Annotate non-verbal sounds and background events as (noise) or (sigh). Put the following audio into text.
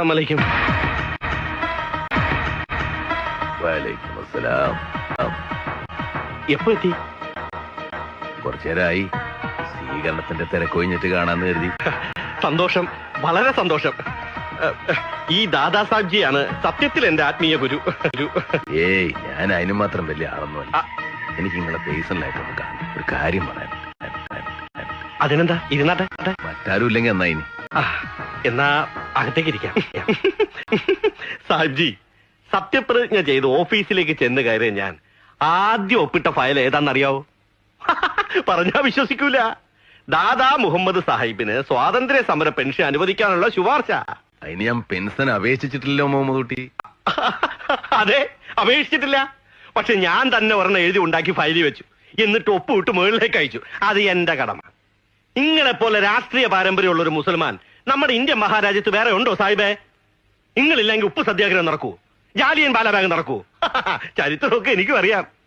അമലേക്കും വലൈക്കും അസ്സലാം എപ്പോ എത്തി? കുറച്ചു നേരമായി സ്വീകരണത്തിന്റെ തിരക്കൊഴിഞ്ഞിട്ട് കാണാന്ന് കരുതി. സന്തോഷം വളരെ സന്തോഷം. ഈ ദാദാ സാബ്ജിയാണ് സത്യത്തിൽ എന്റെ ആത്മീയ ഗുരു. ഏയ് ഞാൻ അതിനും മാത്രം വലിയ ആളൊന്നുമല്ല. എനിക്ക് നിങ്ങളെ പേഴ്സണലായിട്ട് ഒന്ന് കാണാം. ഒരു കാര്യം പറയാൻ അതിനെന്താ? ഇരുന്നാട്ടെ. മറ്റാരും ഇല്ലെങ്കിൽ എന്നാ ഇനി? എന്നാ അകത്തേക്ക് ഇരിക്കാം. സാഹിബ്ജി സത്യപ്രതിജ്ഞ ചെയ്ത് ഓഫീസിലേക്ക് ചെന്ന് കയറിയ ഞാൻ ആദ്യം ഒപ്പിട്ട ഫയൽ ഏതാണെന്നറിയാവോ? പറഞ്ഞാ വിശ്വസിക്കൂല. ദാദാ മുഹമ്മദ് സാഹിബിന് സ്വാതന്ത്ര്യ സമര പെൻഷൻ അനുവദിക്കാനുള്ള ശുപാർശ. അതിന് ഞാൻ പെൻഷൻ അപേക്ഷിച്ചിട്ടില്ലല്ലോ മുഹമ്മദ് കുട്ടി. അതെ അപേക്ഷിച്ചിട്ടില്ല. പക്ഷെ ഞാൻ തന്നെ ഒരെണ്ണം എഴുതി ഉണ്ടാക്കി ഫയലിൽ വെച്ചു. എന്നിട്ട് ഒപ്പ് വിട്ട് മുകളിലേക്ക് അയച്ചു. അത് എന്റെ കടമ. ഇങ്ങളെ പോലെ രാഷ്ട്രീയ പാരമ്പര്യമുള്ള ഒരു മുസൽമാൻ നമ്മുടെ ഇന്ത്യൻ മഹാരാജ്യത്ത് വേറെ ഉണ്ടോ സാഹിബേ? നിങ്ങളില്ലെങ്കിൽ ഉപ്പ് സത്യാഗ്രഹം നടക്കൂ. ജാലിയൻ ബാലബാഗ് നടക്കൂ. (laughs) ചരിത്രമൊക്കെ എനിക്കും അറിയാം.